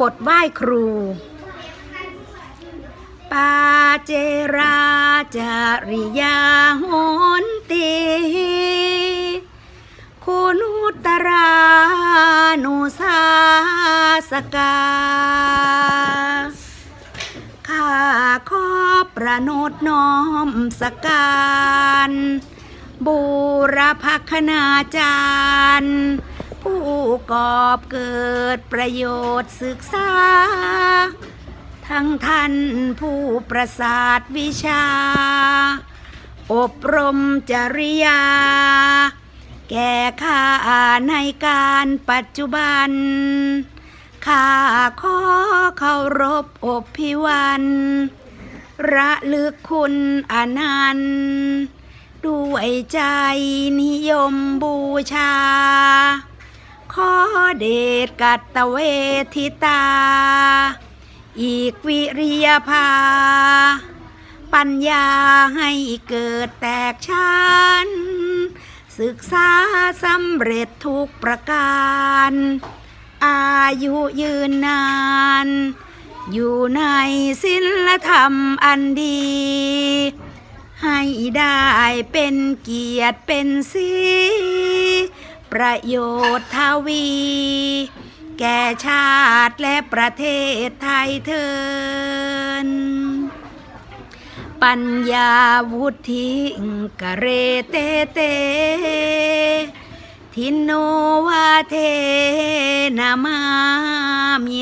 บทไหว้ครูปาเจราจาริยาโหนตีคุณุตรานุสาสกาข้าขอประนดน้อมสการบูรพคณาจารย์ ผู้กอบเกิดประโยชน์ศึกษา ทั้งท่านผู้ประสาทวิชา อบรมจริยา แก่ข้าในการปัจจุบัน ข้าขอเคารพอบพิวันระลึกคุณอนันต์ด้วยใจนิยมบูชา เดชกัตตเวทิตา อีกวิริยภา ปัญญาให้เกิดแตกชันศึกษาสำเร็จทุกประการ อายุยืนนาน อยู่ในศิลธรรมอันดี ให้ได้เป็นเกียรติเป็นสี ประโยชน์ทวี แก่ชาติและประเทศไทยเทิน ปัญญาวุฒิกะเรเตเต ทินโนวาเทนามามิ